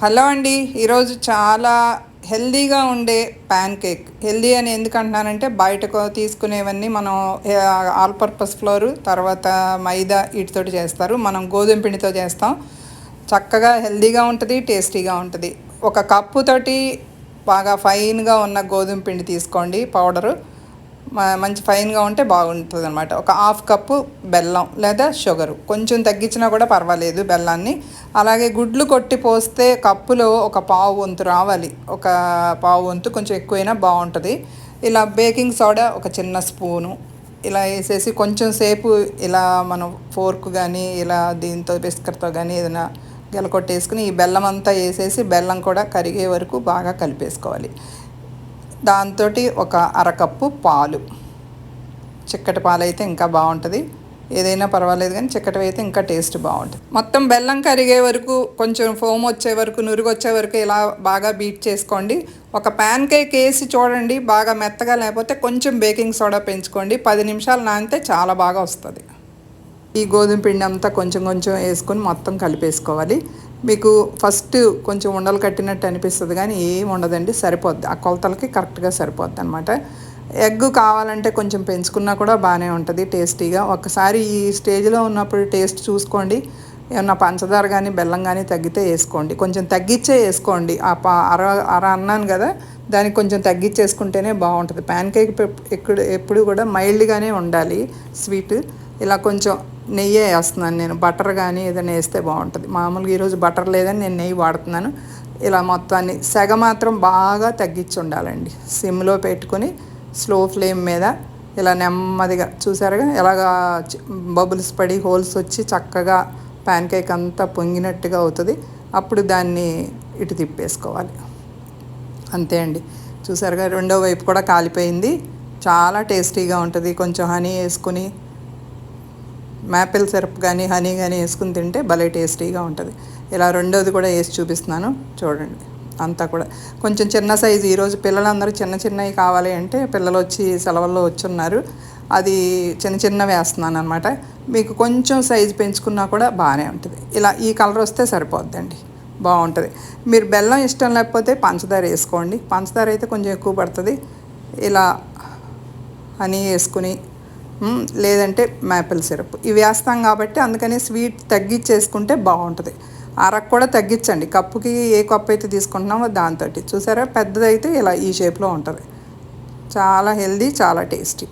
Hello అండి ఈరోజు చాలా హెల్దీగా ఉండే ప్యాన్ కేక్. హెల్దీ అని ఎందుకంటున్నానంటే బయటకు తీసుకునేవన్నీ మనం ఆల్ పర్పస్ ఫ్లోర్ తర్వాత మైదా వీటితోటి చేస్తారు. మనం గోధుమ పిండితో చేస్తాం. చక్కగా హెల్దీగా ఉంటుంది టేస్టీగా ఉంటుంది. ఒక కప్పుతోటి బాగా ఫైన్గా ఉన్న గోధుమ పిండి తీసుకోండి పౌడరు. మంచి ఫైన్గా ఉంటే బాగుంటుంది అనమాట ఒక హాఫ్ కప్పు బెల్లం లేదా షుగరు. కొంచెం తగ్గించినా కూడా పర్వాలేదు బెల్లాన్ని. అలాగే గుడ్లు కొట్టి పోస్తే కప్పులో ఒక పావు వంతు రావాలి. ఒక పావు వంతు కొంచెం ఎక్కువైనా బాగుంటుంది. ఇలా బేకింగ్ సోడా ఒక చిన్న స్పూను. ఇలా వేసేసి కొంచెం సేపు ఇలా మనం ఫోర్క్ కానీ ఇలా దీంతో బిస్కర్తో కానీ ఏదైనా గెలకొట్టేసుకుని ఈ బెల్లం అంతా వేసేసి బెల్లం కూడా కరిగే వరకు బాగా కలిపేసుకోవాలి. దాంతో ఒక అరకప్పు పాలు. చిక్కటి పాలు అయితే ఇంకా బాగుంటుంది. ఏదైనా పర్వాలేదు కానీ చిక్కటి అయితే ఇంకా టేస్ట్ బాగుంటుంది. మొత్తం బెల్లం కరిగే వరకు కొంచెం ఫోమ్ వచ్చే వరకు నురుగు వచ్చే వరకు ఇలా బాగా బీట్ చేసుకోండి. ఒక ప్యాన్ కేక్ వేసి చూడండి బాగా మెత్తగా లేకపోతే కొంచెం బేకింగ్ సోడా పెంచుకోండి. పది నిమిషాలు నానితే చాలా బాగా వస్తుంది. ఈ గోధుమ పిండి అంతా కొంచెం కొంచెం వేసుకొని మొత్తం కలిపేసుకోవాలి. మీకు ఫస్ట్ కొంచెం ఉండలు కట్టినట్టు అనిపిస్తుంది కానీ ఏం ఉండదండి సరిపోద్ది. ఆ కొలతలకి కరెక్ట్గా సరిపోద్ది అనమాట ఎగ్ కావాలంటే కొంచెం పెంచుకున్నా కూడా బాగానే ఉంటుంది టేస్టీగా ఒకసారి ఈ స్టేజ్లో ఉన్నప్పుడు టేస్ట్ చూసుకోండి. ఏమన్నా పంచదార కానీ బెల్లం కానీ తగ్గితే వేసుకోండి. కొంచెం తగ్గించే వేసుకోండి. ఆ పా అర అర అన్నాను కదా దానికి కొంచెం తగ్గించేసుకుంటేనే బాగుంటుంది. ప్యాన్ కేక్ ఎప్పుడు ఎప్పుడు కూడా మైల్డ్గానే ఉండాలి స్వీట్ ఇలా కొంచెం నెయ్యి వేస్తున్నాను నేను. బటర్ కానీ ఏదైనా వేస్తే బాగుంటుంది. మామూలుగా ఈరోజు బటర్ లేదని నేను నెయ్యి వాడుతున్నాను. ఇలా మొత్తాన్ని సెగ మాత్రం బాగా తగ్గించి ఉండాలండి సిమ్లో పెట్టుకొని స్లో ఫ్లేమ్ మీద ఇలా నెమ్మదిగా చూసారుగా? ఎలాగా బబుల్స్ పడి హోల్స్ వచ్చి చక్కగా ప్యాన్ కేక్ అంతా పొంగినట్టుగా అవుతుంది. అప్పుడు దాన్ని ఇటు తిప్పేసుకోవాలి. అంతే అండి. చూసారుగా? రెండో వైపు కూడా కాలిపోయింది. చాలా టేస్టీగా ఉంటుంది. కొంచెం హనీ వేసుకుని మ్యాపిల్ సిరప్ కానీ హనీ కానీ వేసుకుని తింటే భలే టేస్టీగా ఉంటుంది. ఇలా రెండోది కూడా వేసి చూపిస్తున్నాను. చూడండి. అంతా కూడా. కొంచెం చిన్న సైజు. ఈరోజు పిల్లలందరూ చిన్న చిన్నవి కావాలి అంటే పిల్లలు వచ్చి సెలవుల్లో వచ్చున్నారు. అది చిన్న చిన్న వేస్తున్నాను అనమాట మీకు కొంచెం సైజు పెంచుకున్నా కూడా బాగానే ఉంటుంది. ఇలా ఈ కలర్ వస్తే సరిపోద్దండి. బాగుంటుంది. మీరు బెల్లం ఇష్టం లేకపోతే పంచదార వేసుకోండి. పంచదార అయితే కొంచెం ఎక్కువ పడుతుంది. ఇలా హనీ వేసుకుని లేదంటే మ్యాపిల్ సిరప్. ఇవి వేస్తాం కాబట్టి అందుకని స్వీట్ తగ్గించేసుకుంటే బాగుంటుంది. అరకు కూడా తగ్గించండి. కప్పుకి ఏ కప్పు అయితే తీసుకుంటున్నామో దాంతో చూసారా? పెద్దదైతే ఇలా ఈ షేప్లో ఉంటుంది. చాలా హెల్దీ చాలా టేస్టీ